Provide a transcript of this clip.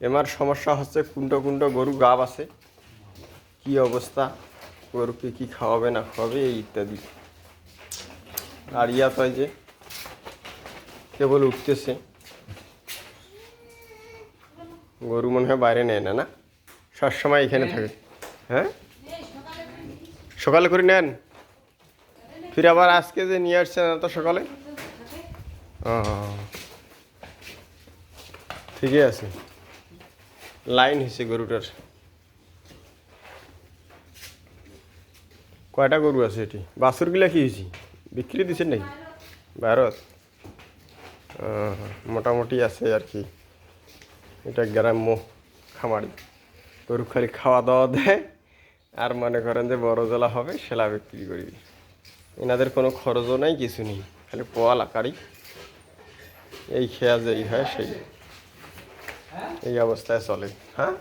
এমার সমস্যা হচ্ছে কুন্টো কুন্টো গরু গাব আছে। কি অবস্থা? গরুকে কি খাওয়াবে, না খাওয়াবে, এই ইত্যাদি। আর ইয়া তো এই যে, কেবল উঠতেছে। গরু মনে হয় বাইরে নেয় না না? সবসময় এখানে থাকে। হ্যাঁ? সকালে করে নেন? ফির আবার আজকে যে নিয়ে আসছেন তো সকালে? ঠিকই আছে। লাইন হয়েছে গরুটার। কয়টা গরু আছে এটি? বাছুরগুলা কি হয়েছে বিক্রি দিচ্ছেন নাকি? ভারত। মোটামুটি আছে আর কি। এটা গ্রাম্য খামারি। গরু খালি খাওয়া দাওয়া দেয় আর মনে করেন যে বড় জলা হবে, সেলা বিক্রি করবি এনাদের কোনো খরচও নাই, কিছু নেই। খালি পোয়াল আকারই এই খেয়া যেই হয় সেই। এই অবস্থায় চলে হ্যাঁ?